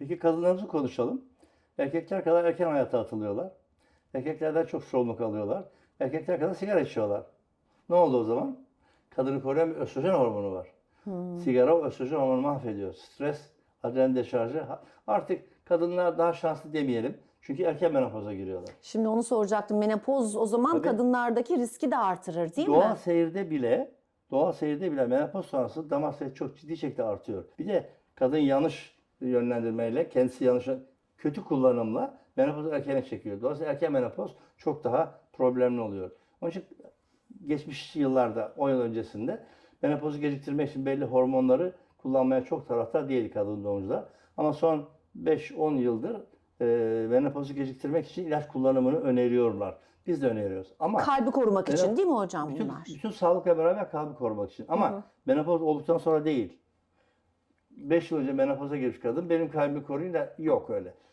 Peki kadınlarımızı konuşalım. Erkekler kadar erken hayata atılıyorlar. Erkeklerden çok sorumluluk alıyorlar. Erkekler kadar sigara içiyorlar. Ne oldu o zaman? Kadını koruyan bir östrojen hormonu var. Sigara o östrojen hormonu mahvediyor. Stres, adrenalin deşarjı. Artık kadınlar daha şanslı demeyelim. Çünkü erken menopoza giriyorlar. Şimdi onu soracaktım. Menopoz o zaman Tabii. kadınlardaki riski de artırır değil doğal mi? seyirde bile doğal seyirde bile menopoz sonrası damar sayısı çok ciddi şekilde artıyor. Bir de kadın yanlış yönlendirmeyle, kendisi yanlış kötü kullanımla menopozu erkene çekiyor. Dolayısıyla erken menopoz çok daha problemli oluyor. Onun için geçmiş yıllarda, 10 yıl öncesinde menopozu geciktirmek için belli hormonları kullanmaya çok taraftar değil kadın doğumcular. Ama son 5-10 yıldır e, menopozu geciktirmek için ilaç kullanımını öneriyorlar. Biz de öneriyoruz. Ama Kalbi korumak için Evet. değil mi hocam bütün, bunlar? bütün sağlıkla beraber kalbi korumak için. Ama menopoz olduktan sonra değil. 5 yıl önce menopoza girmiş kadın benim kalbimi koruyun da yok öyle.